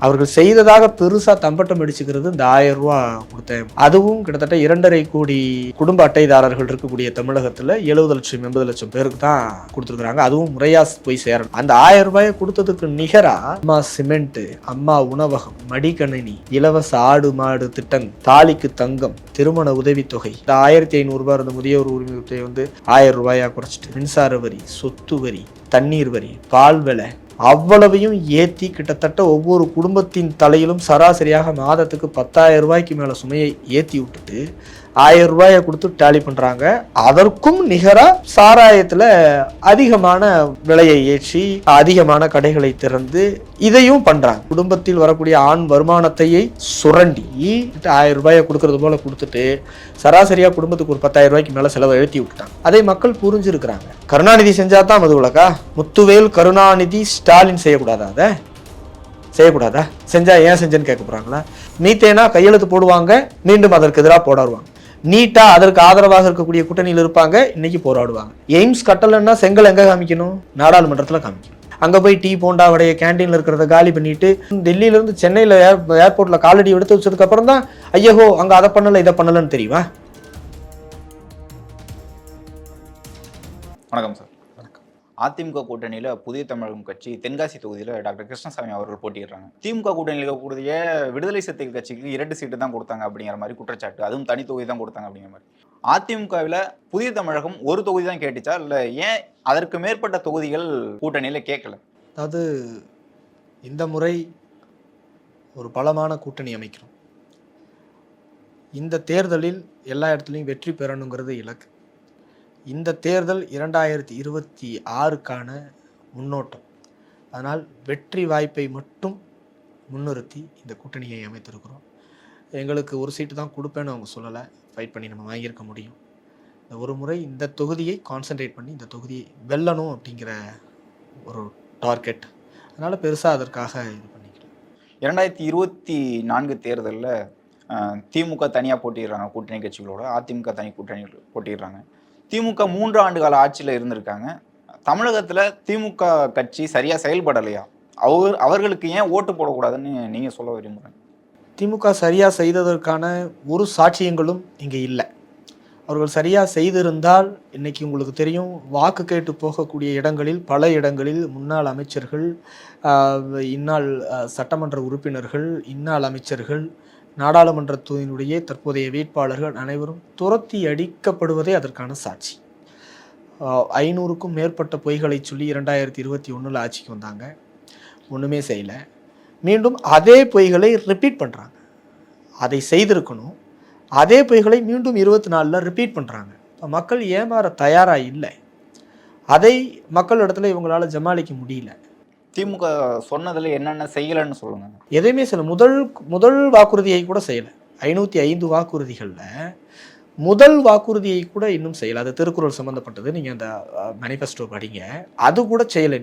அவர்கள் செய்ததாக பெருசா தம்பட்டம் அடிச்சுக்கிறது இந்த ஆயிரம் ரூபா கொடுத்தேன் அதுவும் கிட்டத்தட்ட இரண்டரை கோடி குடும்ப அட்டைதாரர்கள் இருக்கக்கூடிய தமிழகத்துல எழுபது லட்சம் எண்பது லட்சம் பேருக்கு தான் கொடுத்துருக்காங்க அதுவும் முறையா போய் சேரணும். அந்த ஆயிரம் ரூபாயை கொடுத்ததுக்கு நிகரா அம்மா சிமெண்ட் அம்மா உணவகம் மடிக்கணினி இலவச ஆடு மாடு திட்டம் தாலிக்கு தங்கம் திருமண உதவித்தொகை. இந்த ஆயிரத்தி ஐநூறு ரூபாய் இருந்த முதியோர் உரிமை வந்து ஆயிரம் ரூபாயா குறைச்சிட்டு மின்சார வரி சொத்து வரி தண்ணீர் வரி பால் விலை அவ்வளவையும் ஏற்றி கிட்டத்தட்ட ஒவ்வொரு குடும்பத்தின் தலையிலும் சராசரியாக மாதத்துக்கு பத்தாயிரம் ரூபாய்க்கு மேலே சுமையை ஏற்றி விட்டுட்டு ஆயிரம் ரூபாயை கொடுத்து டேலி பண்ணுறாங்க அதற்கும் நிகராக சாராயத்தில் அதிகமான விலையை ஏற்றி அதிகமான கடைகளை திறந்து இதையும் பண்ணுறாங்க குடும்பத்தில் வரக்கூடிய ஆண் வருமானத்தையே சுரண்டி ஆயிரம் ரூபாயை கொடுக்கறது போல் கொடுத்துட்டு சராசரியாக குடும்பத்துக்கு ஒரு பத்தாயிரம் ரூபாய்க்கு மேலே செலவை எழுத்தி விட்டாங்க அதை மக்கள் புரிஞ்சிருக்கிறாங்க. கருணாநிதி செஞ்சால் தான் மது உலகா? முத்துவேல் கருணாநிதி ஸ்டாலின் செய்யக்கூடாதா அதை? செய்யக்கூடாதா? செஞ்சா ஏன் செஞ்சேன்னு கேட்க போறாங்களா? மீத்தேனா கையெழுத்து போடுவாங்க மீண்டும் அதற்கு எதிராக போடாடுவாங்க நீட்டா அதற்கு ஆதரவாக இருக்கக்கூடிய கூட்டணியில் இருப்பாங்க. இன்னைக்கு போராடுவாங்க. எய்ம்ஸ் கட்டலைன்னா செங்கல் எங்க காமிக்கணும்? நாடாளுமன்றத்தில் காமிக்கணும். அங்கே போய் டீ போண்டா வடைய கேண்டீன்ல இருக்கிறத காலி பண்ணிட்டு டெல்லியிலேருந்து சென்னையில் ஏர் ஏர்போர்ட்டில் காலடி எடுத்து வச்சதுக்கு அப்புறம் தான் ஐயோ அங்கே அதை பண்ணலை இதை பண்ணலன்னு தெரியுமா? வணக்கம் சார். அதிமுக கூட்டணியில் புதிய தமிழகம் கட்சி தென்காசி தொகுதியில் டாக்டர் கிருஷ்ணசாமி அவர்கள் போட்டியிடுறாங்க. திமுக கூட்டணியில் இருக்கக்கூடிய விடுதலை சிறுத்தைகள் கட்சிக்கு இரண்டு சீட்டு தான் கொடுத்தாங்க அப்படிங்கிற மாதிரி குற்றச்சாட்டு. அதுவும் தனி தொகுதி தான் கொடுத்தாங்க அப்படிங்கிற மாதிரி. அதிமுகவில் புதிய தமிழகம் ஒரு தொகுதி தான் கேட்டுச்சா? இல்லை ஏன் அதற்கு மேற்பட்ட தொகுதிகள் கூட்டணியில் கேட்கல? அதாவது இந்த முறை ஒரு பலமான கூட்டணி அமைக்கிறோம். இந்த தேர்தலில் எல்லா இடத்துலையும் வெற்றி பெறணுங்கிறது இலக்கு. இந்த தேர்தல் இரண்டாயிரத்தி இருபத்தி ஆறுக்கான முன்னோட்டம். அதனால் வெற்றி வாய்ப்பை மட்டும் முன்னிறுத்தி இந்த கூட்டணியை அமைத்திருக்கிறோம். எங்களுக்கு ஒரு சீட்டு தான் கொடுப்பேன்னு அவங்க சொல்லலை. ஃபைட் பண்ணி நம்ம வாங்கியிருக்க முடியும். இந்த ஒரு முறை இந்த தொகுதியை கான்சென்ட்ரேட் பண்ணி இந்த தொகுதியை வெல்லணும் அப்படிங்கிற ஒரு டார்கெட் அதனால் பெருசாக அதற்காக இது பண்ணிக்கலாம் இரண்டாயிரத்தி இருபத்தி நான்கு தேர்தலில் திமுக தனியாக போட்டிடுறாங்க கூட்டணி கட்சிகளோட. அதிமுக தனி கூட்டணி போட்டிடுறாங்க திமுக மூன்று ஆண்டு கால ஆட்சியில் இருந்திருக்காங்க. தமிழகத்தில் திமுக கட்சி சரியாக செயல்படலையா? அவர் அவர்களுக்கு ஏன் ஓட்டு போடக்கூடாதுன்னு நீங்கள் சொல்ல விரும்புகிறேன் திமுக சரியாக செய்ததற்கான ஒரு சாட்சியங்களும் இங்கே இல்லை. அவர்கள் சரியாக செய்திருந்தால் இன்னைக்கு உங்களுக்கு தெரியும் வாக்கு கேட்டு போகக்கூடிய இடங்களில் பல இடங்களில் முன்னாள் அமைச்சர்கள் இந்நாள் சட்டமன்ற உறுப்பினர்கள் இந்நாள் அமைச்சர்கள் நாடாளுமன்ற தூதினுடைய தற்போதைய வேட்பாளர்கள் அனைவரும் துரத்தி அடிக்கப்படுவதே அதற்கான சாட்சி. ஐநூறுக்கும் மேற்பட்ட பொய்களை சொல்லி இரண்டாயிரத்தி இருபத்தி ஒன்றில் ஆட்சிக்கு வந்தாங்க. ஒன்றுமே செய்யலை. மீண்டும் அதே பொய்களை ரிப்பீட் பண்ணுறாங்க அதை செய்திருக்கணும். அதே பொய்களை மீண்டும் இருபத்தி நாலில் ரிப்பீட் பண்ணுறாங்க இப்போ மக்கள் ஏமாற தயாராக இல்லை. அதை மக்களிடத்தில் இவங்களால் ஜமாளிக்க முடியல. திமுக சொன்னதில் என்னென்ன செய்யலைன்னு சொல்லுங்கள் எதையுமே சில முதல் முதல் வாக்குறுதியை கூட செய்யலை. ஐநூற்றி ஐந்து வாக்குறுதிகளில் முதல் வாக்குறுதியை கூட இன்னும் செய்யலை. அது திருக்குறள் சம்மந்தப்பட்டது நீங்கள் அந்த மேனிஃபெஸ்டோ படிங்க. அது கூட செய்யலை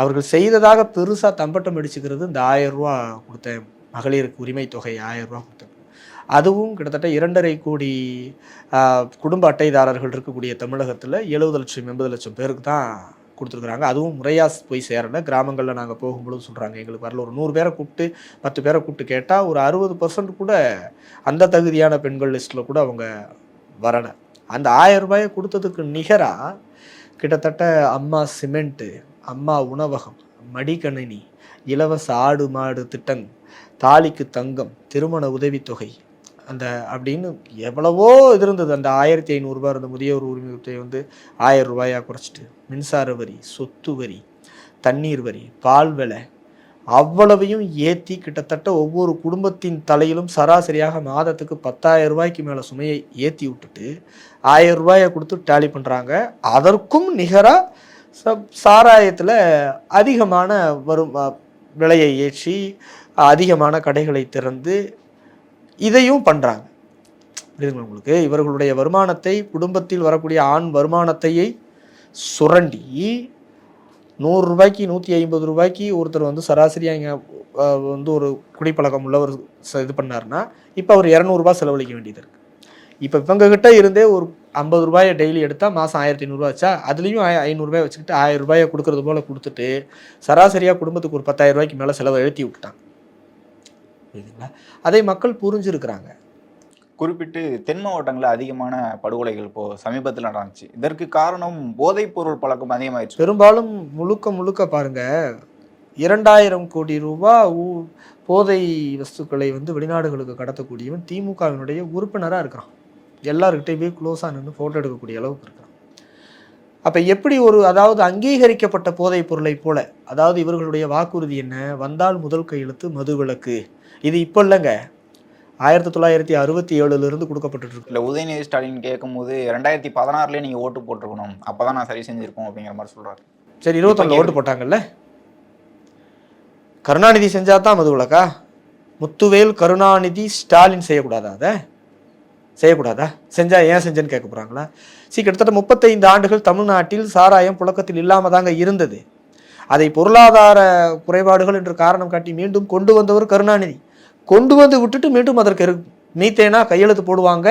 அவர்கள் செய்ததாக பெருசாக தம்பட்டம் அடிச்சுக்கிறது இந்த ஆயிரம் ரூபா கொடுத்த மகளிருக்கு உரிமை தொகை ஆயிரம் ரூபா அதுவும் கிட்டத்தட்ட இரண்டரை கோடி குடும்ப அட்டைதாரர்கள் இருக்கக்கூடிய தமிழகத்தில் எழுபது லட்சம் எண்பது லட்சம் பேருக்கு தான் கொடுத்துருக்குறாங்க. அதுவும் முறையாக போய் சேரல. கிராமங்களில் நாங்கள் போகும்பொழுது சொல்கிறாங்க எங்களுக்கு வரல. ஒரு நூறு பேரை கூப்பிட்டு பத்து பேரை கூப்பிட்டு கேட்டால் ஒரு அறுபது பர்சன்ட் கூட அந்த தகுதியான பெண்கள் லிஸ்ட்டில் கூட அவங்க வரலை. அந்த ஆயிரம் ரூபாயை கொடுத்ததுக்கு நிகராக கிட்டத்தட்ட அம்மா சிமெண்ட்டு அம்மா உணவகம் மடிக்கணினி இலவச ஆடு மாடு திட்டம் தாலிக்கு தங்கம் திருமண உதவித்தொகை அந்த அப்படின்னு எவ்வளவோ இது இருந்தது. அந்த ஆயிரத்தி ஐநூறுரூபா இருந்த முதியோர் உரிமை வந்து ஆயிரம் ரூபாயாக குறைச்சிட்டு. மின்சார வரி சொத்து வரி தண்ணீர் வரி பால் விலை அவ்வளவையும் ஏற்றி கிட்டத்தட்ட ஒவ்வொரு குடும்பத்தின் தலையிலும் சராசரியாக மாதத்துக்கு பத்தாயிரம் ரூபாய்க்கு மேலே சுமையை ஏற்றி விட்டுட்டு ஆயிரம் ரூபாயை கொடுத்து டேலி பண்ணுறாங்க அதற்கும் நிகராக சப் சாராயத்தில் அதிகமான வரும் விலையை ஏற்றி அதிகமான கடைகளை திறந்து இதையும் பண்ணுறாங்க புரியுதுங்களா உங்களுக்கு? இவர்களுடைய வருமானத்தை குடும்பத்தில் வரக்கூடிய ஆண் வருமானத்தையே சுரண்டி நூறு ரூபாய்க்கு நூற்றி ஐம்பது ரூபாய்க்கு ஒருத்தர் வந்து சராசரியாக இங்கே வந்து ஒரு குடிப்பழக்கம் உள்ளவர் ச- இது பண்ணாருன்னா இப்போ அவர் இரநூறுபா செலவழிக்க வேண்டியது இருக்குது இப்போ இவங்ககிட்ட இருந்தே ஒரு ஐம்பது ரூபாயை டெய்லி எடுத்தால் மாதம் ஆயிரத்தி ஐநூறுரூவா வச்சா அதுலேயும் ஐநூறுரூபாய் வச்சுக்கிட்டு ஆயிரம் ரூபாயை கொடுக்குறது போல் கொடுத்துட்டு சராசரியாக குடும்பத்துக்கு ஒரு பத்தாயிரம் ரூபாய்க்கு மேலே செலவை எழுத்தி விட்டுட்டாங்க. புரியுதுங்களா? அதை மக்கள் புரிஞ்சுருக்கிறாங்க. குறிப்பிட்டு தென் மாவட்டங்களில் அதிகமான படுகொலைகள் இப்போ சமீபத்தில் நடந்துச்சு. இதற்கு காரணம் போதைப் பொருள் பழக்கம் அதிகமாயிடுச்சு. பெரும்பாலும் முழுக்க முழுக்க பாருங்க இரண்டாயிரம் கோடி ரூபா ஊ- போதை வஸ்துக்களை வந்து வெளிநாடுகளுக்கு கடத்தக்கூடியவன் திமுகவினுடைய உறுப்பினராக இருக்கிறான். எல்லாருக்கிட்டையும் போய் க்ளோஸாக நின்று ஃபோட்டோ எடுக்கக்கூடிய அளவுக்கு இருக்கிறான். அப்போ எப்படி ஒரு அதாவது அங்கீகரிக்கப்பட்ட போதைப் பொருளை போல அதாவது இவர்களுடைய வாக்குறுதி என்ன? வந்தால் முதல் கையெழுத்து மதுவிலக்கு. இது இப்போ இல்லைங்க. ஆயிரத்தி தொள்ளாயிரத்தி அறுபத்தி ஏழுலேருந்து கொடுக்கப்பட்டுட்டு இருக்கு. இல்லை உதயநிதி ஸ்டாலின் கேட்கும்போது ரெண்டாயிரத்தி பதினாறுலேயே நீங்கள் ஓட்டு போட்டிருக்கணும். அப்போ தான் நான் சரி செஞ்சிருக்கோம் அப்படிங்கிற மாதிரி சொல்கிறாரு சரி இருபத்தொன்னு ஓட்டு போட்டாங்கல்ல? கருணாநிதி செஞ்சா தான் மதுவிலக்கா முத்துவேல் கருணாநிதி ஸ்டாலின் செய்யக்கூடாதா அதை? செய்யக்கூடாதா? செஞ்சா ஏன் செஞ்சேன்னு கேட்க போறாங்களா? சரி கிட்டத்தட்ட முப்பத்தைந்து ஆண்டுகள் தமிழ்நாட்டில் சாராயம் புழக்கத்தில் இல்லாம தாங்க இருந்தது. அதை பொருளாதார குறைபாடுகள் என்று காரணம் காட்டி மீண்டும் கொண்டு வந்தவர் கருணாநிதி. கொண்டு வந்து விட்டுட்டு மீண்டும் அதற்கு இரு மீத்தேனா கையெழுத்து போடுவாங்க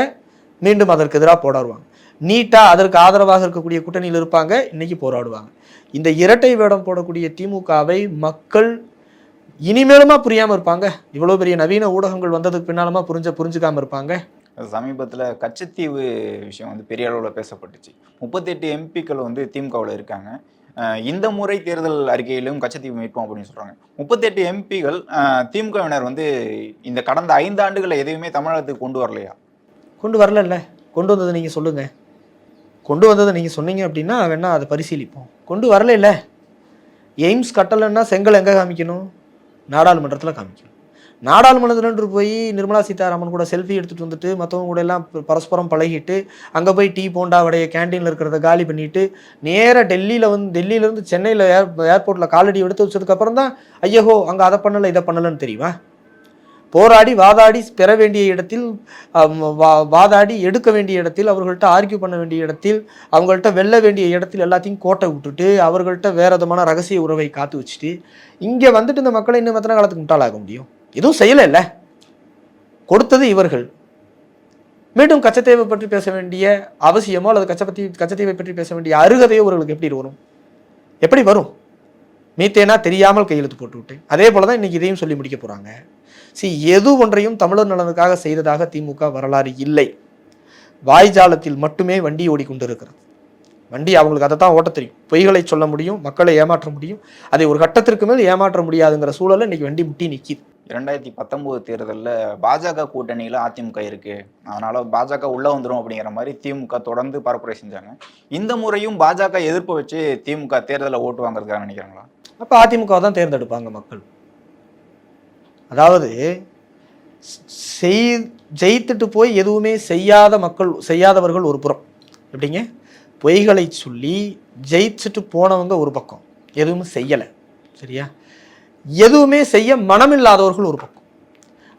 மீண்டும் அதற்கு எதிராக போராடுவாங்க. நீட்டாக அதற்கு ஆதரவாக இருக்கக்கூடிய கூட்டணியில் இருப்பாங்க இன்றைக்கி போராடுவாங்க. இந்த இரட்டை வேடம் போடக்கூடிய திமுகவை மக்கள் இனிமேலுமா புரியாமல் இருப்பாங்க. இவ்வளோ பெரிய நவீன ஊடகங்கள் வந்ததுக்கு பின்னாலுமா புரிஞ்ச புரிஞ்சுக்காமல் இருப்பாங்க. சமீபத்தில் கச்சத்தீவு விஷயம் வந்து பெரிய அளவில் பேசப்பட்டுச்சு. முப்பத்தெட்டு எம்பிக்கள் வந்து திமுகவில் இருக்காங்க. இந்த முறை தேர்தல் அறிக்கையிலும் கச்சத்தீவு மீட்போம் அப்படின்னு சொல்றாங்க. முப்பத்தெட்டு எம்பிகள் திமுகவினர் வந்து இந்த கடந்த ஐந்து ஆண்டுகளில் எதையுமே தமிழகத்துக்கு கொண்டு வரலையா? கொண்டு வரலல்ல. கொண்டு வந்தது நீங்க சொல்லுங்க. கொண்டு வந்ததை நீங்க சொன்னீங்க அப்படின்னா வேணா அதை பரிசீலிப்போம். கொண்டு வரல இல்ல எய்ம்ஸ் கட்டலைன்னா செங்கல் எங்க காமிக்கணும்? நாடாளுமன்றத்தில் காமிக்கணும். நாடாளுமன்றத்தில் போய் நிர்மலா சீதாராமன் கூட செல்ஃபி எடுத்துகிட்டு வந்துட்டு மற்றவங்க கூட எல்லாம் பரஸ்பரம் பழகிட்டு அங்கே போய் டீ போண்டா வடைய கேண்டீனில் இருக்கிறத காலி பண்ணிட்டு நேராக டெல்லியில் வந்து டெல்லியிலேருந்து சென்னையில் ஏர் ஏர்போர்ட்டில் காலடி எடுத்து வச்சதுக்கப்புறம் தான் ஐயோ அங்கே அதை பண்ணலை இதை பண்ணலைன்னு தெரியுமா? போராடி வாதாடி பெற வேண்டிய இடத்தில் வா- வாதாடி எடுக்க வேண்டிய இடத்தில் அவர்கள்ட்ட ஆர்கியூ பண்ண வேண்டிய இடத்தில் அவங்கள்ட்ட வெல்ல வேண்டிய இடத்தில் எல்லாத்தையும் கோட்டை விட்டுட்டு அவர்கள்ட்ட வேறு விதமான ரகசிய உறவை காத்து வச்சுட்டு இங்கே வந்துட்டு இந்த மக்களை இன்னும் எத்தனை காலத்துக்கு முட்டாளாக முடியும்? எதுவும் செய்யலைல்ல. கொடுத்தது இவர்கள். மீண்டும் கச்சத்தீவை பற்றி பேச வேண்டிய அவசியமோ அல்லது கச்சப்பத்தி கச்சத்தீவை பற்றி பேச வேண்டிய அருகதையோ இவர்களுக்கு எப்படி வரும் எப்படி வரும்? மீத்தேனா தெரியாமல் கையெழுத்து போட்டு விட்டேன். அதே போல தான் இன்றைக்கி இதையும் சொல்லி முடிக்க போகிறாங்க சி எது ஒன்றையும் தமிழர் நலனுக்காக செய்ததாக திமுக வரலாறு இல்லை. வாய்ஜாலத்தில் மட்டுமே வண்டி ஓடிக்கொண்டிருக்கிறது. வண்டி அவங்களுக்கு அதை தான் ஓட்ட தெரியும். பொய்களை சொல்ல முடியும் மக்களை ஏமாற்ற முடியும். அதை ஒரு கட்டத்திற்கு மேல் ஏமாற்ற முடியாதுங்கிற சூழலில் இன்றைக்கி வண்டி முட்டி நிற்கிது இரண்டாயிரத்தி பத்தொம்போது தேர்தலில் பாஜக கூட்டணியில் அதிமுக இருக்குது அதனால் பாஜக உள்ளே வந்துடும் அப்படிங்கிற மாதிரி திமுக தொடர்ந்து பரப்புரை செஞ்சாங்க. இந்த முறையும் பாஜக எதிர்ப்பு வச்சு திமுக தேர்தலில் ஓட்டு வாங்குறதுக்காக நினைக்கிறாங்களா? அப்போ அதிமுக தான் தேர்ந்தெடுப்பாங்க மக்கள். அதாவது செய் ஜெயித்துட்டு போய் எதுவுமே செய்யாத மக்கள் செய்யாதவர்கள் ஒரு புறம். எப்படிங்க? பொய்களை சொல்லி ஜெயிச்சுட்டு போனவங்க ஒரு பக்கம். எதுவுமே செய்யலை. சரியா? எதுவுமே செய்ய மனமில்லாதவர்கள் ஒரு பக்கம்.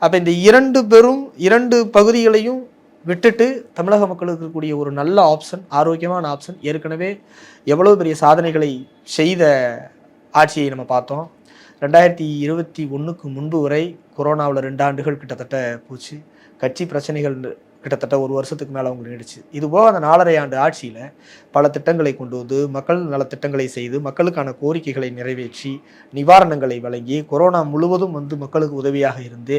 அப்போ இந்த இரண்டு பெரும் இரண்டு பகுதிகளையும் விட்டுட்டு தமிழக மக்களுக்கு இருக்கக்கூடிய ஒரு நல்ல ஆப்ஷன் ஆரோக்கியமான ஆப்ஷன் ஏற்கனவே எவ்வளோ பெரிய சாதனைகளை செய்த ஆட்சியை நம்ம பார்த்தோம். ரெண்டாயிரத்தி இருபத்தி ஒன்றுக்கு முன்பு வரை கொரோனாவில் ரெண்டு ஆண்டுகள் கிட்டத்தட்ட போச்சு. கட்சி பிரச்சனைகள் கிட்டத்தட்ட ஒரு வருஷத்துக்கு மேலே அவங்க நீடிச்சு. இதுபோக அந்த நாலரை ஆண்டு ஆட்சியில் பல திட்டங்களை கொண்டு வந்து மக்கள் நல திட்டங்களை செய்து மக்களுக்கான கோரிக்கைகளை நிறைவேற்றி நிவாரணங்களை வழங்கி கொரோனா முழுவதும் வந்து மக்களுக்கு உதவியாக இருந்து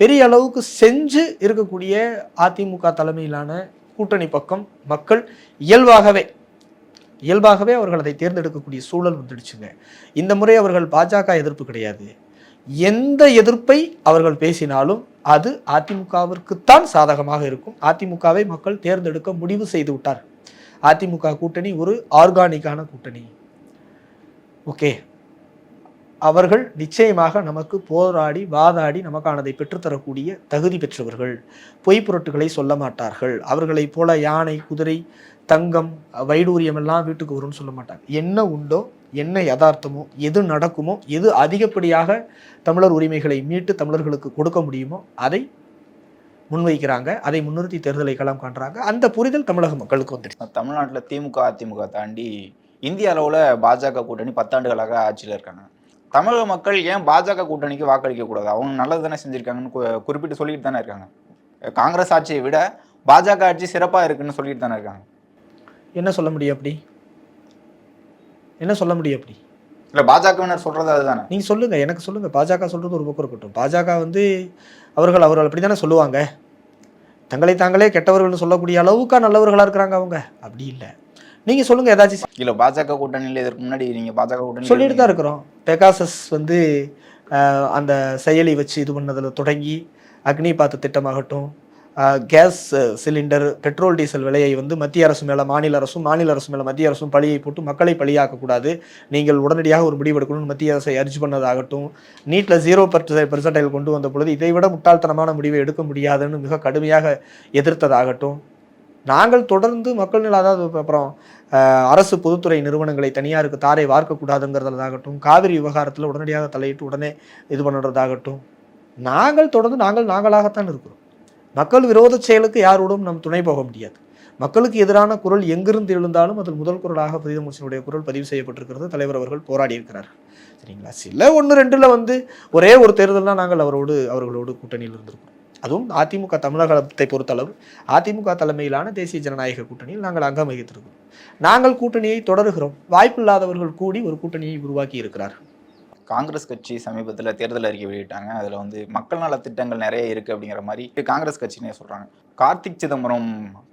பெரிய அளவுக்கு செஞ்சு இருக்கக்கூடிய அதிமுக தலைமையிலான கூட்டணி பக்கம் மக்கள் இயல்பாகவே இயல்பாகவே அவர்கள் அதை தேர்ந்தெடுக்கக்கூடிய சூழல் வந்துடுச்சுங்க. இந்த முறை அவர்கள் பாஜக எதிர்ப்பு கிடையாது. எந்த எதிர்ப்பை அவர்கள் பேசினாலும் அது அதிமுகவிற்குத்தான் சாதகமாக இருக்கும். அதிமுகவை மக்கள் தேர்ந்தெடுக்க முடிவு செய்து விட்டார் அதிமுக கூட்டணி ஒரு ஆர்கானிக்கான கூட்டணி. ஓகே. அவர்கள் நிச்சயமாக நமக்கு போராடி வாதாடி நமக்கானதை பெற்றுத்தரக்கூடிய தகுதி பெற்றவர்கள். பொய் பொருட்களை சொல்ல மாட்டார்கள். அவர்களைப் போல யானை குதிரை தங்கம் வைடூரியம் எல்லாம் வீட்டுக்கு வரும்னு சொல்ல மாட்டாங்க. என்ன உண்டோ என்ன யதார்த்தமோ எது நடக்குமோ எது அதிகப்படியாக தமிழர் உரிமைகளை மீட்டு தமிழர்களுக்கு கொடுக்க முடியுமோ அதை முன்வைக்கிறாங்க. அதை முன்னிறுத்தி தேர்தலை களம் காண்றாங்க. அந்த புரிதல் தமிழக மக்களுக்கு வந்துடுச்சு. தமிழ்நாட்டில் திமுக அதிமுக தாண்டி இந்திய அளவில் பாஜக கூட்டணி பத்தாண்டுகளாக ஆட்சியில் இருக்காங்க. தமிழக மக்கள் ஏன் பாஜக கூட்டணிக்கு வாக்களிக்க கூடாது? அவங்க நல்லது தானே செஞ்சிருக்காங்கன்னு குறிப்பிட்டு சொல்லிட்டு தானே இருக்காங்க. காங்கிரஸ் ஆட்சியை விட பாஜக ஆட்சி சிறப்பாக இருக்குன்னு சொல்லிட்டு தானே இருக்காங்க. என்ன சொல்ல முடியும் அப்படி? என்ன சொல்ல முடியும் அப்படி? இல்ல பாஜகவினர் சொல்றது அதுதானே. நீங்க சொல்லுங்க எனக்கு சொல்லுங்க. பாஜக சொல்றது ஒரு பக்கம் இருக்கட்டும். பாஜக வந்து அவர்கள் அவர்கள் அப்படி தானே சொல்லுவாங்க. தங்களை தாங்களே கெட்டவர்கள்னு சொல்லக்கூடிய அளவுக்கா நல்லவர்களா இருக்கிறாங்க அவங்க. அப்படி இல்லை. நீங்க சொல்லுங்க ஏதாச்சும் இல்ல பாஜக கூட்டணியில இதற்கு முன்னாடி நீங்க பாஜக கூட்டணி சொல்லிட்டு தான் இருக்கிறோம். பெகாசஸ் வந்து அந்த செயலி வச்சு இது பண்ணதில் தொடங்கி அக்னி பாத்து திட்டமாகட்டும் கேஸ் சிலிண்டர் பெட்ரோல் டீசல் விலையை வந்து மத்திய அரசு மேலே மாநில அரசும் மாநில அரசு மேலே மத்திய அரசும் பழியை போட்டு மக்களை பழியாக்கக்கூடாது. நீங்கள் உடனடியாக ஒரு முடிவெடுக்கணும்னு மத்திய அரசை அர்ஜி பண்ணதாகட்டும் நீட்டில் ஜீரோ பெர்சன்டைல் கொண்டு வந்த பொழுது இதை விட முட்டாள்தனமான முடிவை எடுக்க முடியாதுன்னு மிக கடுமையாக எதிர்த்ததாகட்டும். நாங்கள் தொடர்ந்து மக்கள் நில அதாவது அப்புறம் அரசு பொதுத்துறை நிறுவனங்களை தனியாருக்கு தாரை வார்க்கக்கூடாதுங்கிறதாகட்டும் காவிரி விவகாரத்தில் உடனடியாக தலையிட்டு உடனே இது பண்ணுறதாகட்டும் நாங்கள் தொடர்ந்து நாங்கள் நாங்களாகத்தான் இருக்கிறோம். மக்கள் விரோத செயலுக்கு யாரோடும் நம் துணை போக முடியாது. மக்களுக்கு எதிரான குரல் எங்கிருந்து எழுந்தாலும் அதில் முதல் குரலாக பிரதமர் குரல் பதிவு செய்யப்பட்டிருக்கிறது. தலைவர் அவர்கள் போராடி இருக்கிறார் சரிங்களா? சில ஒன்று ரெண்டில் வந்து ஒரே ஒரு தேர்தல் தான் நாங்கள் அவரோடு அவர்களோடு கூட்டணியில் இருந்திருக்கோம் அதுவும் அதிமுக தமிழகத்தை பொறுத்தளவு அதிமுக தலைமையிலான தேசிய ஜனநாயக கூட்டணியில் நாங்கள் அங்கம் வகித்திருக்கிறோம் நாங்கள் கூட்டணியை தொடருகிறோம். வாய்ப்பில்லாதவர்கள் கூடி ஒரு கூட்டணியை உருவாக்கி இருக்கிறார். காங்கிரஸ் கட்சி சமீபத்தில் தேர்தல் அறிக்கை வெளியிட்டாங்க. அதில் வந்து மக்கள் நல திட்டங்கள் நிறைய இருக்குது அப்படிங்கிற மாதிரி காங்கிரஸ் கட்சினே சொல்கிறாங்க கார்த்திக் சிதம்பரம்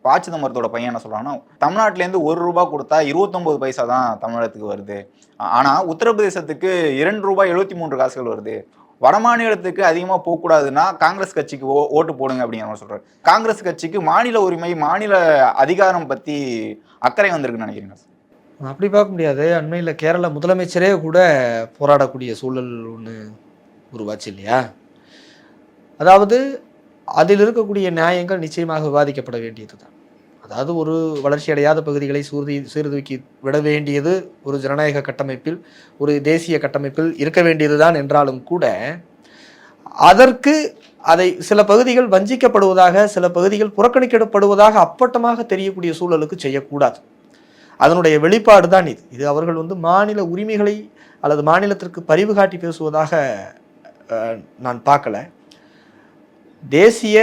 பா. சிதம்பரத்தோட பையன் என்ன சொல்கிறாங்கன்னா தமிழ்நாட்டிலேருந்து ஒரு ரூபாய் கொடுத்தா இருபத்தொம்போது பைசா தான் தமிழகத்துக்கு வருது. ஆனால் உத்தரப்பிரதேசத்துக்கு இரண்டு ரூபாய் எழுபத்தி மூன்று காசுகள் வருது. வடமாநிலத்துக்கு அதிகமாக போகக்கூடாதுன்னா காங்கிரஸ் கட்சிக்கு ஓ ஓட்டு போடுங்க அப்படிங்கிற மாதிரி சொல்கிறார் காங்கிரஸ் கட்சிக்கு மாநில உரிமை மாநில அதிகாரம் பற்றி அக்கறை வந்திருக்குன்னு நினைக்கிறீங்க சார்? அப்படி பார்க்க முடியாது. அண்மையில் கேரள முதலமைச்சரே கூட போராடக்கூடிய சூழல் ஒன்று உருவாச்சு இல்லையா? அதாவது அதில் இருக்கக்கூடிய நியாயங்கள் நிச்சயமாக விவாதிக்கப்பட வேண்டியது தான் அதாவது ஒரு வளர்ச்சி அடையாத பகுதிகளை சூர்தி சீர்தூக்கி விட வேண்டியது ஒரு ஜனநாயக கட்டமைப்பில் ஒரு தேசிய கட்டமைப்பில் இருக்க வேண்டியதுதான் என்றாலும் கூட அதற்கு அதை சில பகுதிகள் வஞ்சிக்கப்படுவதாக சில பகுதிகள் புறக்கணிக்கப்படுவதாக அப்பட்டமாக தெரியக்கூடிய சூழலுக்கு செய்யக்கூடாது. அதனுடைய வெளிப்பாடு தான் இது. இது அவர்கள் வந்து மாநில உரிமைகளை அல்லது மாநிலத்திற்கு பரிவு காட்டி பேசுவதாக நான் பார்க்கல. தேசிய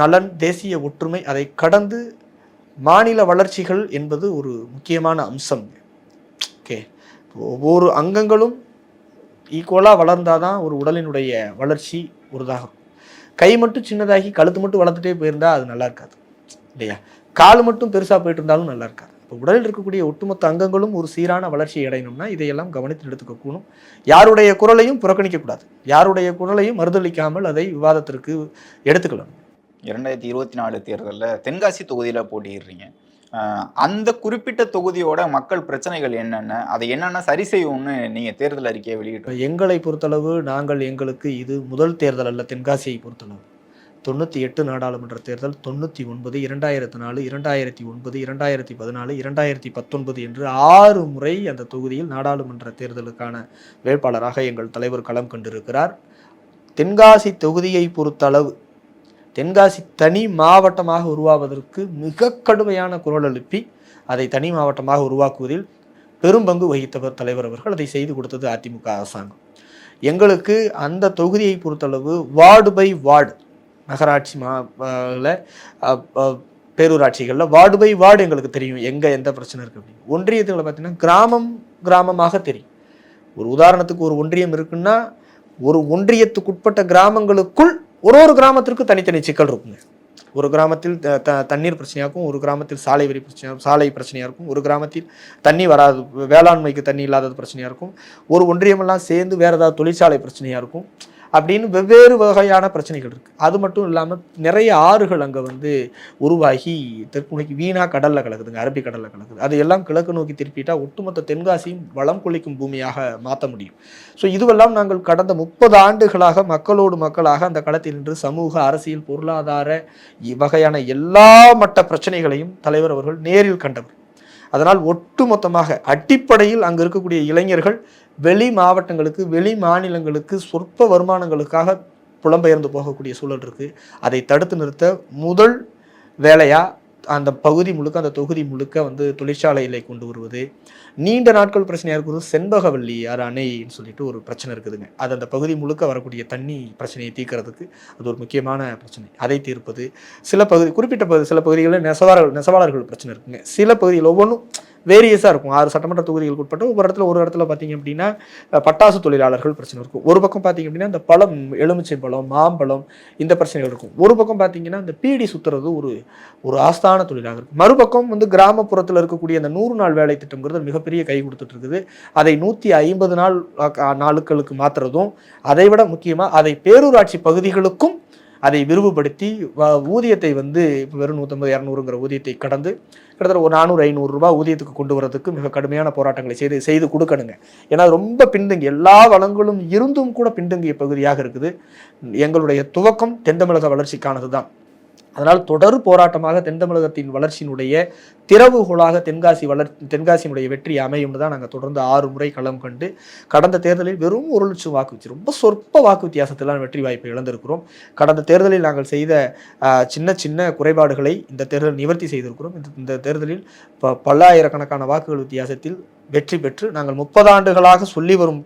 நலன் தேசிய ஒற்றுமை அதை கடந்து மாநில வளர்ச்சிகள் என்பது ஒரு முக்கியமான அம்சம். ஓகே ஒவ்வொரு அங்கங்களும் ஈக்குவலாக வளர்ந்தாதான் ஒரு உடலினுடைய வளர்ச்சி ஒருதாகும் கை மட்டும் சின்னதாகி கழுத்து மட்டும் வளர்த்துட்டே போயிருந்தால் அது நல்லா இருக்காது. இல்லையா? கால் மட்டும் பெருசாக போயிட்டு இருந்தாலும் நல்லா இருக்காது. இப்போ உடலில் இருக்கக்கூடிய ஒட்டுமொத்த அங்கங்களும் ஒரு சீரான வளர்ச்சியை அடையணும்னா இதையெல்லாம் கவனத்தில் எடுத்துக்கக்கூடும் யாருடைய குரலையும் புறக்கணிக்கக்கூடாது யாருடைய குரலையும் மறுதளிக்காமல் அதை விவாதத்திற்கு எடுத்துக்கலாம் இரண்டாயிரத்தி இருபத்தி நாலு தேர்தலில் தென்காசி தொகுதியில் போட்டியிடுறீங்க. அந்த குறிப்பிட்ட தொகுதியோட மக்கள் பிரச்சனைகள் என்னென்ன? அதை என்னென்ன சரி செய்யும்னு நீங்கள் தேர்தல் அறிக்கையை வெளியிட்டு எங்களை பொறுத்தளவு நாங்கள் எங்களுக்கு இது முதல் தேர்தல் அல்ல தென்காசியை பொறுத்தளவு. தொண்ணூற்றி எட்டு நாடாளுமன்ற தேர்தல் தொண்ணூற்றி ஒன்பது இரண்டாயிரத்து நாலு இரண்டாயிரத்தி ஒன்பது இரண்டாயிரத்தி பதினாலு இரண்டாயிரத்தி பத்தொன்பது என்று ஆறு முறை அந்த தொகுதியில் நாடாளுமன்ற தேர்தலுக்கான வேட்பாளராக எங்கள் தலைவர் களம் கண்டிருக்கிறார். தென்காசி தொகுதியை பொறுத்தளவு தென்காசி தனி மாவட்டமாக உருவாவதற்கு மிக கடுமையான குரல் எழுப்பி அதை தனி மாவட்டமாக உருவாக்குவதில் பெரும் பங்கு வகித்தவர் தலைவர் அவர்கள். அதை செய்து கொடுத்தது அதிமுக அரசாங்கம். எங்களுக்கு அந்த தொகுதியை பொறுத்தளவு வார்டு பை வார்டு நகராட்சி மா பேரூராட்சிகளில் வார்டு பை வார்டு எங்களுக்கு தெரியும் எங்கே எந்த பிரச்சனை இருக்குது அப்படின்னு. ஒன்றியத்தில் பார்த்தீங்கன்னா கிராமம் கிராமமாக தெரியும். ஒரு உதாரணத்துக்கு ஒரு ஒன்றியம் இருக்குன்னா ஒரு ஒன்றியத்துக்குட்பட்ட கிராமங்களுக்குள் ஒரு ஒரு கிராமத்திற்கு தனித்தனி சிக்கல் இருக்குங்க. ஒரு கிராமத்தில் த- த- தண்ணீர் பிரச்சனையாக இருக்கும் ஒரு கிராமத்தில் சாலை வரி பிரச்சனையாக சாலை பிரச்சனையாக இருக்கும் ஒரு கிராமத்தில் தண்ணி வராது வேளாண்மைக்கு தண்ணி இல்லாதது பிரச்சனையாக இருக்கும். ஒரு ஒன்றியமெல்லாம் சேர்ந்து வேறு ஏதாவது தொழிற்சாலை பிரச்சனையாக இருக்கும். அப்படின்னு வெவ்வேறு வகையான பிரச்சனைகள் இருக்குது அது மட்டும் இல்லாமல் நிறைய ஆறுகள் அங்கே வந்து உருவாகி தெற்குமுனைக்கு வீணாக கடலில் கலக்குதுங்க அரபிக் கடலில் கலக்குது. அது எல்லாம் கிழக்கு நோக்கி திருப்பிட்டால் ஒட்டுமொத்த தென்காசியும் வளம் கொள்ளிக்கும் பூமியாக மாற்ற முடியும். ஸோ இதுவெல்லாம் நாங்கள் கடந்த முப்பது ஆண்டுகளாக மக்களோடு மக்களாக அந்த களத்தில் நின்று சமூக அரசியல் பொருளாதார வகையான எல்லா மட்ட பிரச்சனைகளையும் தலைவர் அவர்கள் நேரில் கண்டவர். அதனால் ஒட்டுமொத்தமாக அடிப்படையில் அங்கே இருக்கக்கூடிய இளைஞர்கள் வெளி மாவட்டங்களுக்கு வெளி மாநிலங்களுக்கு சொற்ப வருமானங்களுக்காக புலம்பெயர்ந்து போகக்கூடிய சூழல் இருக்குது அதை தடுத்து நிறுத்த முதல் வேலையாக அந்த பகுதி முழுக்க அந்த தொகுதி முழுக்க வந்து தொழிற்சாலைகளை கொண்டு வருவது. நீண்ட நாட்கள் பிரச்சனையாக இருக்கிறது செண்பகவல்லி யார் அணைன்னு சொல்லிட்டு ஒரு பிரச்சனை இருக்குதுங்க. அது அந்த பகுதி முழுக்க வரக்கூடிய தண்ணி பிரச்சனையை தீர்க்கறதுக்கு அது ஒரு முக்கியமான பிரச்சனை. அதை தீர்ப்பது சில பகுதி குறிப்பிட்ட பகுதி சில பகுதிகளில் நெசவாளர்கள் நெசவாளர்கள் பிரச்சனை இருக்குங்க. சில பகுதிகள் ஒவ்வொன்றும் வேரியஸாக இருக்கும். ஆறு சட்டமன்ற தொகுதிகளுக்கு உட்பட்டு ஒவ்வொரு இடத்துல ஒரு இடத்துல பார்த்தீங்க அப்படின்னா பட்டாசு தொழிலாளர்கள் பிரச்சனை இருக்கும். ஒரு பக்கம் பார்த்தீங்க அப்படின்னா இந்த பழம் எலுமிச்சை பழம் மாம்பழம் இந்த பிரச்சனைகள் இருக்கும். ஒரு பக்கம் பார்த்தீங்கன்னா இந்த பீடி சுத்துறது ஒரு ஒரு ஆஸ்தான தொழிலாக இருக்கும். மறுபக்கம் வந்து கிராமப்புறத்தில் இருக்கக்கூடிய அந்த நூறு நாள் வேலை திட்டங்கிறது மிகப்பெரிய கை கொடுத்துட்டு இருக்குது. அதை நூற்றி ஐம்பது நாள் நாளுக்களுக்கு மாற்றுறதும் அதை விட முக்கியமாக அதை பேரூராட்சி பகுதிகளுக்கும் அதை விரிவுபடுத்தி வ- ஊதியத்தை வந்து இப்போ வெறும் நூற்றம்பது இரநூறுங்கிற ஊதியத்தை கடந்து கிட்டத்தட்ட ஒரு நானூறு ஐநூறு ரூபாய் ஊதியத்துக்கு கொண்டு வரதுக்கு மிக கடுமையான போராட்டங்களை செய்து செய்து கொடுக்கணுங்க. ஏன்னா ரொம்ப பின்தங்கி எல்லா வளங்களும் இருந்தும் கூட பின்தங்கிய பகுதியாக இருக்குது. எங்களுடைய துவக்கம் தென் தமிழக வளர்ச்சிக்கானது தான் அதனால் தொடர் போராட்டமாக தென் தமிழகத்தின் வளர்ச்சியினுடைய திறவுகோளாக தென்காசி வளர் தென்காசியினுடைய வெற்றி அமையும்னு தான் நாங்கள் தொடர்ந்து ஆறு முறை களம் கண்டு கடந்த தேர்தலில் வெறும் ஒரு லட்சம் வாக்கு வச்சு ரொம்ப சொற்ப வாக்கு வித்தியாசத்தில் வெற்றி வாய்ப்பை இழந்திருக்கிறோம். கடந்த தேர்தலில் நாங்கள் செய்த சின்ன சின்ன குறைபாடுகளை இந்த தேர்தல் நிவர்த்தி செய்திருக்கிறோம். இந்த இந்த தேர்தலில் ப பல்லாயிரக்கணக்கான வாக்குகள் வித்தியாசத்தில் வெற்றி பெற்று நாங்கள் முப்பது ஆண்டுகளாக சொல்லி வரும்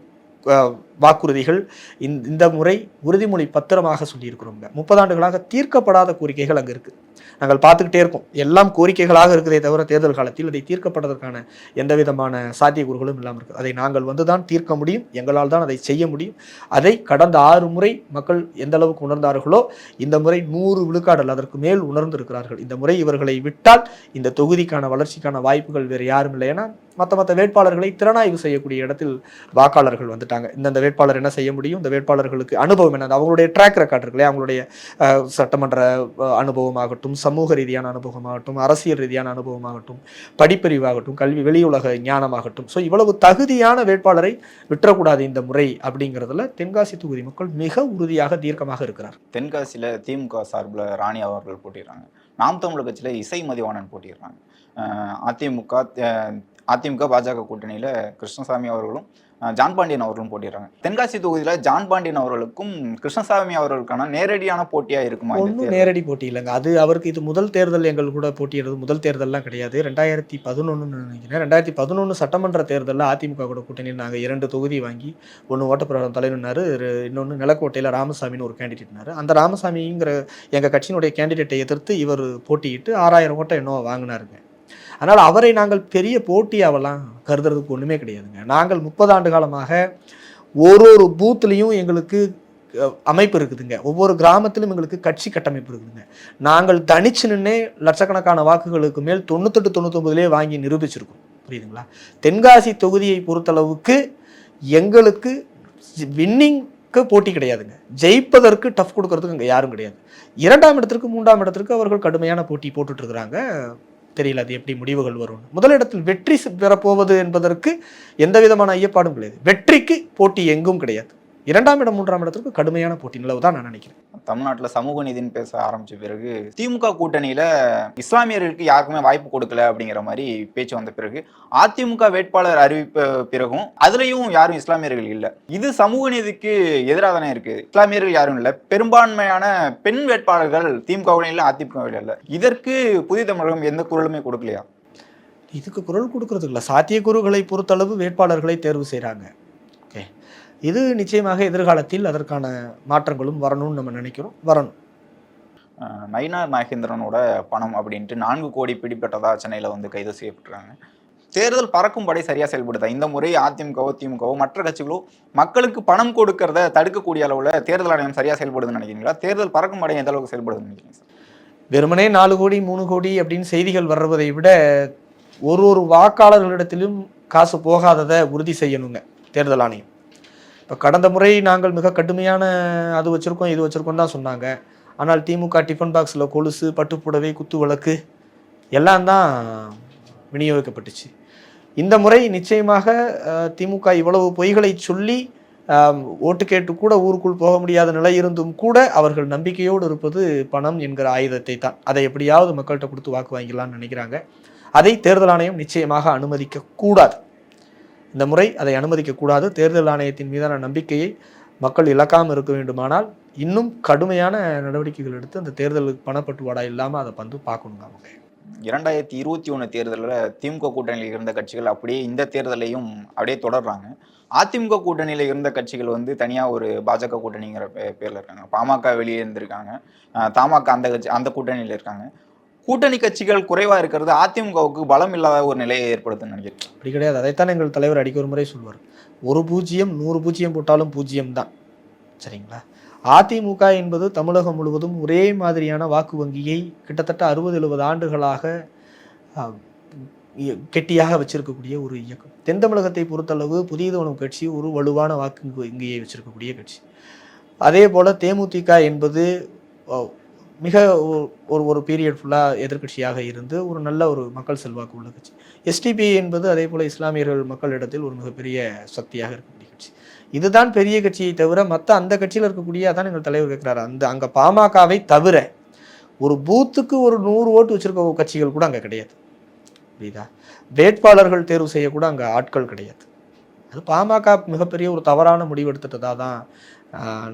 வாக்குறுதிகள் இந்த இந்த முறை உறுதிமொழி பத்திரமாக சொல்லியிருக்கிறோங்க முப்பது ஆண்டுகளாக தீர்க்கப்படாத கோரிக்கைகள் அங்கே இருக்குது நாங்கள் பார்த்துக்கிட்டே இருக்கோம். எல்லாம் கோரிக்கைகளாக இருக்குதே தவிர தேர்தல் காலத்தில் அதை தீர்க்கப்பட்டதற்கான எந்த விதமான சாத்தியக்கூறுகளும் இல்லாமல் இருக்குது அதை நாங்கள் வந்து தான் தீர்க்க முடியும். எங்களால் தான் அதை செய்ய முடியும். அதை கடந்த ஆறு முறை மக்கள் எந்த அளவுக்கு உணர்ந்தார்களோ இந்த முறை நூறு விழுக்காடல் அதற்கு மேல் உணர்ந்திருக்கிறார்கள். இந்த முறை இவர்களை விட்டால் இந்த தொகுதிக்கான வளர்ச்சிக்கான வாய்ப்புகள் வேறு யாரும் இல்லை ஏன்னா மற்ற மற்ற வேட்பாளர்களை திறனாய்வு செய்யக்கூடிய இடத்தில் வாக்காளர்கள் வந்துட்டாங்க. இந்தந்த வேட்பாளர் என்ன செய்ய முடியும்? இந்த வேட்பாளர்களுக்கு அனுபவம் என்ன அவங்களுடைய ட்ராக் ரெக்கார்ட் இருக்குல்லையே அவங்களுடைய சட்டமன்ற அனுபவமாகட்டும் சமூக ரீதியான அனுபவமாகட்டும் அரசியல் ரீதியான அனுபவமாகட்டும் படிப்பறிவாகட்டும் கல்வி வெளியுலக ஞானமாகட்டும். ஸோ இவ்வளவு தகுதியான வேட்பாளரை விட்டுறக்கூடாது இந்த முறை அப்படிங்கிறதுல தென்காசி தொகுதி மக்கள் மிக உறுதியாக தீர்க்கமாக இருக்கிறார். தென்காசியில் திமுக சார்பில் ராணி அவர்கள் போட்டிடுறாங்க. நாம் தமிழர் கட்சியில் இசை மதிவாணன் போட்டிடுறாங்க. அதிமுக அதிமுக பாஜக கூட்டணியில் கிருஷ்ணசாமி அவர்களும் ஜான் பாண்டியன் அவர்களும் போட்டிடுறாங்க தென்காசி தொகுதியில் ஜான் பாண்டியன் அவர்களுக்கும் கிருஷ்ணசாமி அவர்களுக்கான நேரடியான போட்டியாக இருக்குமா? நேரடி போட்டி இல்லைங்க. அது அவருக்கு இது முதல் தேர்தல் எங்கள் கூட போட்டியிடுறது முதல் தேர்தல்லாம் கிடையாது. ரெண்டாயிரத்தி பதினொன்றுன்னு நினைக்கிறேன். ரெண்டாயிரத்தி பதினொன்று சட்டமன்ற தேர்தலில் அதிமுக கூட கூட்டணியில் நாங்கள் இரண்டு தொகுதி வாங்கி ஒன்று ஓட்டப்பிரகாரம் தலைவர்னாரு இன்னொன்று நிலக்கோட்டையில் ராமசாமின்னு ஒரு கேண்டிடேட்னாரு அந்த ராமசாமிங்கிற எங்கள் கட்சியினுடைய கேண்டிடேட்டை எதிர்த்து இவர் போட்டியிட்டு ஆறாயிரம் ஓட்டை என்னவோ வாங்கினாருங்க. அதனால் அவரை நாங்கள் பெரிய போட்டியாவெல்லாம் கருதுறதுக்கு ஒன்றுமே கிடையாதுங்க. நாங்கள் முப்பது ஆண்டு காலமாக ஒரு ஒரு பூத்துலேயும் எங்களுக்கு அமைப்பு இருக்குதுங்க. ஒவ்வொரு கிராமத்திலும் எங்களுக்கு கட்சி கட்டமைப்பு இருக்குதுங்க. நாங்கள் தனிச்சு நின்னே லட்சக்கணக்கான வாக்குகளுக்கு மேல் தொண்ணூத்தெட்டு தொண்ணூத்தொம்பதுலேயே வாங்கி நிரூபிச்சிருக்கோம். புரியுதுங்களா? தென்காசி தொகுதியை பொறுத்தளவுக்கு எங்களுக்கு வின்னிங்க்கு போட்டி கிடையாதுங்க. ஜெயிப்பதற்கு டஃப் கொடுக்கறதுக்கு இங்கே யாரும் கிடையாது. இரண்டாம் இடத்திற்கு மூன்றாம் இடத்திற்கு அவர்கள் கடுமையான போட்டி போட்டுட்டு இருக்கிறாங்க. தெரியல அது எப்படி முடிவுகள் வரும் முதலிடத்தில் வெற்றி பெறப்போவது என்பதற்கு எந்த விதமான ஐயப்பாடும் கிடையாது. வெற்றிக்கு போட்டி எங்கும் கிடையாது. இரண்டாம் இடம் மூன்றாம் இடத்திற்கு கடுமையான போட்டி நிலவு தான் நான் நினைக்கிறேன். தமிழ்நாட்டில் சமூக நீதினு பேச ஆரம்பிச்ச பிறகு திமுக கூட்டணியில இஸ்லாமியர்களுக்கு யாருக்குமே வாய்ப்பு கொடுக்கல அப்படிங்கிற மாதிரி பேச்சு வந்த பிறகு அதிமுக வேட்பாளர் அறிவிப்ப பிறகும் அதுலயும் யாரும் இஸ்லாமியர்கள் இல்லை. இது சமூக நீதிக்கு எதிராக தானே இருக்கு. இஸ்லாமியர்கள் யாரும் இல்லை. பெரும்பான்மையான பெண் வேட்பாளர்கள் திமுக கூட்டணியில அதிமுக இல்லை. இதற்கு புதிய தமிழகம் எந்த குரலுமே கொடுக்கலையா? இதுக்கு குரல் கொடுக்கறது இல்லை சாத்தியக்கூறுகளை பொறுத்தளவு வேட்பாளர்களை தேர்வு செய்கிறாங்க இது நிச்சயமாக எதிர்காலத்தில் அதற்கான மாற்றங்களும் வரணும்னு நம்ம நினைக்கிறோம். வரணும். நயினார் நாகேந்திரனோட பணம் அப்படின்ட்டு நான்கு கோடி பிடிப்பட்டதா சென்னையில் வந்து கைது செய்யப்பட்டுறாங்க. தேர்தல் பறக்கும் படை சரியா செயல்படுதா? இந்த முறை அதிமுகவோ திமுகவோ மற்ற கட்சிகளோ மக்களுக்கு பணம் கொடுக்கறத தடுக்கக்கூடிய அளவுல தேர்தல் ஆணையம் சரியா செயல்படுதுன்னு நினைக்கிறீங்களா? தேர்தல் பறக்கும் படை எந்த அளவுக்கு செயல்படுதுன்னு நினைக்கிறீங்க சார்? வெறுமனே நாலு கோடி மூணு கோடி அப்படின்னு செய்திகள் வர்றதை விட ஒரு ஒரு வாக்காளர்களிடத்திலும் காசு போகாததை உறுதி செய்யணுங்க தேர்தல் ஆணையம். இப்போ கடந்த முறை நாங்கள் மிக கடுமையான அது வச்சுருக்கோம் இது வச்சுருக்கோம் தான் சொன்னாங்க. ஆனால் திமுக டிஃபன் பாக்ஸில் கொலுசு பட்டுப்புடவை குத்து வழக்கு எல்லாம் தான் விநியோகிக்கப்பட்டுச்சு. இந்த முறை நிச்சயமாக திமுக இவ்வளவு பொய்களை சொல்லி ஓட்டு கேட்டு கூட ஊருக்குள் போக முடியாத நிலை இருந்தும் கூட அவர்கள் நம்பிக்கையோடு இருப்பது பணம் என்கிற ஆயுதத்தை தான். அதை எப்படியாவது மக்கள்கிட்ட கொடுத்து வாக்கு வாங்கிடலாம்னு நினைக்கிறாங்க. அதை தேர்தல் ஆணையம் நிச்சயமாக அனுமதிக்க கூடாது இந்த முறை அதை அனுமதிக்கக்கூடாது. தேர்தல் ஆணையத்தின் மீதான நம்பிக்கையை மக்கள் இழக்காமல் இருக்க வேண்டுமானால் இன்னும் கடுமையான நடவடிக்கைகள் எடுத்து அந்த தேர்தலுக்கு பணப்பட்டுவாடா இல்லாமல் அதை வந்து பார்க்கணுங்க அவங்க. இரண்டாயிரத்தி இருபத்தி ஒன்று தேர்தலில் திமுக கூட்டணியில் இருந்த கட்சிகள் அப்படியே இந்த தேர்தலையும் அப்படியே தொடர்றாங்க. அதிமுக கூட்டணியில் இருந்த கட்சிகள் வந்து தனியாக ஒரு பாஜக கூட்டணிங்கிற பேரில் இருக்காங்க. பாமக வெளியே இருந்திருக்காங்க. தமாக அந்த கட்சி அந்த கூட்டணியில் இருக்காங்க. கூட்டணி கட்சிகள் குறைவா இருக்கிறது அதிமுகவுக்கு பலம் இல்லாத ஒரு நிலையை ஏற்படுத்துன்னு நினைக்கிறேன் அப்படி கிடையாது. அதைத்தான் எங்கள் தலைவர் அடிக்க ஒரு முறை சொல்வார். ஒரு பூஜ்ஜியம் நூறு பூஜ்ஜியம் போட்டாலும் பூஜ்ஜியம் தான். சரிங்களா? அதிமுக என்பது தமிழகம் முழுவதும் ஒரே மாதிரியான வாக்கு வங்கியை கிட்டத்தட்ட அறுபது எழுபது ஆண்டுகளாக கெட்டியாக வச்சிருக்கக்கூடிய ஒரு இயக்கம். தென் தமிழகத்தை பொறுத்தளவு புதியதோணும் கட்சி ஒரு வலுவான வாக்கு வங்கியை வச்சிருக்கக்கூடிய கட்சி. அதே போல தேமுதிக என்பது மிக ஒரு ஒரு பீரியட் ஃபுல்லாக எதிர்க்கட்சியாக இருந்து ஒரு நல்ல ஒரு மக்கள் செல்வாக்கு உள்ள கட்சி. எஸ்டிபி என்பது அதே போல் இஸ்லாமியர்கள் மக்களிடத்தில் ஒரு மிகப்பெரிய சக்தியாக இருக்கக்கூடிய கட்சி. இதுதான் பெரிய கட்சியை தவிர மற்ற அந்த கட்சியில் இருக்கக்கூடிய அதான் எங்கள் தலைவர் கேட்குறாரு அந்த அங்கே பாமகவை தவிர ஒரு பூத்துக்கு ஒரு நூறு ஓட்டு வச்சுருக்க கட்சிகள் கூட அங்கே கிடையாது. புரியுதா? வேட்பாளர்கள் தேர்வு செய்யக்கூட அங்கே ஆட்கள் கிடையாது. அது பாமக மிகப்பெரிய ஒரு தவறான முடிவெடுத்துட்டதா தான்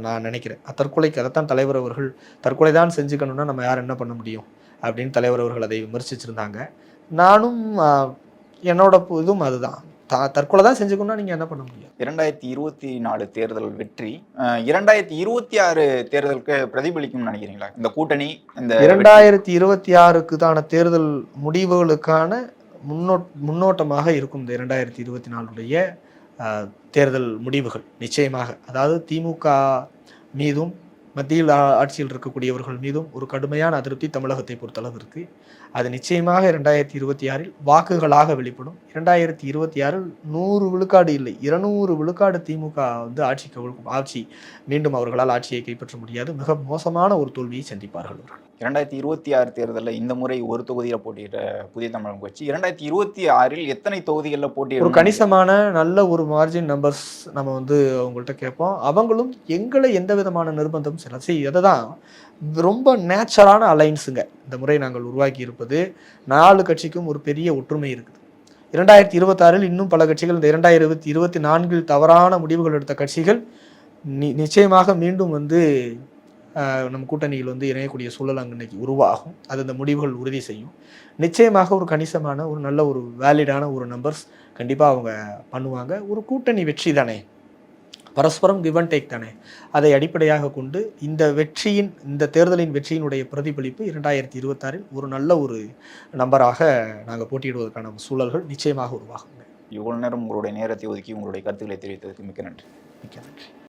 நான் நினைக்கிறேன். தற்கொலைக்கு அதைத்தான் தலைவர் அவர்கள் தற்கொலை தான் செஞ்சுக்கணும்னா நம்ம யார் என்ன பண்ண முடியும்? அப்படின்னு தலைவர் அவர்கள் அதை விமர்சிச்சிருந்தாங்க. நானும் என்னோட இதுவும் அதுதான். த தற்கொலை தான் செஞ்சுக்கணும்னா நீங்கள் என்ன பண்ண முடியும்? இரண்டாயிரத்தி இருபத்தி நாலு தேர்தல் வெற்றி இரண்டாயிரத்தி இருபத்தி ஆறு தேர்தலுக்கு பிரதிபலிக்கும்னு நினைக்கிறீங்களா? இந்த கூட்டணி இந்த இரண்டாயிரத்தி இருபத்தி ஆறுக்கு தான தேர்தல் முடிவுகளுக்கான முன்னோட் முன்னோட்டமாக இருக்கும் இந்த இரண்டாயிரத்தி இருபத்தி நாலுடைய தேர்தல் முடிவுகள். நிச்சயமாக. அதாவது திமுக மீதும் மத்தியில் ஆட்சியில் இருக்கக்கூடியவர்கள் மீதும் ஒரு கடுமையான அதிருப்தி தமிழகத்தை பொறுத்தளவு இருக்கு அது நிச்சயமாக இரண்டாயிரத்தி இருபத்தி ஆறில் வாக்குகளாக வெளிப்படும். இரண்டாயிரத்தி இருபத்தி ஆறில் நூறு விழுக்காடு இல்லை. இருநூறு விழுக்காடு திமுக வந்து ஆட்சி ஆட்சி மீண்டும் அவர்களால் ஆட்சியை கைப்பற்ற முடியாது. மிக மோசமான ஒரு தோல்வியை சந்திப்பார்கள் அவர்கள். இரண்டாயிரத்தி இருபத்தி ஆறு தேர்தலில் இந்த முறை ஒரு தொகுதியில் போட்டியிட்ட புதிய தமிழகம் கட்சி இரண்டாயிரத்தி இருபத்தி ஆறில் எத்தனை தொகுதிகளில் ஒரு போட்டியிடும் கணிசமான நல்ல ஒரு மார்ஜின் நம்பர்ஸ் நம்ம வந்து அவங்கள்ட்ட கேட்போம். அவங்களும் எங்களை எந்த விதமான நிர்பந்தம் சில செய் அதை தான் ரொம்ப நேச்சரான அலைன்ஸுங்க இந்த முறை நாங்கள் உருவாக்கி இருப்பது. நாலு கட்சிக்கும் ஒரு பெரிய ஒற்றுமை இருக்குது. இரண்டாயிரத்தி இருபத்தாறில் இன்னும் பல கட்சிகள் இந்த இரண்டாயிரத்தி இருபத்தி நான்கில் தவறான முடிவுகள் எடுத்த கட்சிகள் நிச்சயமாக மீண்டும் வந்து நம் கூட்டணியில் வந்து இணையக்கூடிய சூழல் அங்கே இன்னைக்கு உருவாகும். அது அந்த முடிவுகள் உறுதி செய்யும். நிச்சயமாக ஒரு கணிசமான ஒரு நல்ல ஒரு வேலிடான ஒரு நம்பர்ஸ் கண்டிப்பாக அவங்க பண்ணுவாங்க. ஒரு கூட்டணி வெற்றி தானே? பரஸ்பரம் கிவ் அண்ட் டேக் தானே? அதை அடிப்படையாக கொண்டு இந்த வெற்றியின் இந்த தேர்தலின் வெற்றியினுடைய பிரதிபலிப்பு இரண்டாயிரத்தி இருபத்தாறில் ஒரு நல்ல ஒரு நம்பராக நாங்கள் போட்டியிடுவதற்கான சூழல்கள் நிச்சயமாக உருவாகுங்க. இவ்வளவு நேரம் உங்களுடைய நேரத்தை ஒதுக்கி உங்களுடைய கருத்துக்களை தெரிவித்ததுக்கு மிக்க நன்றி. மிக்க நன்றி.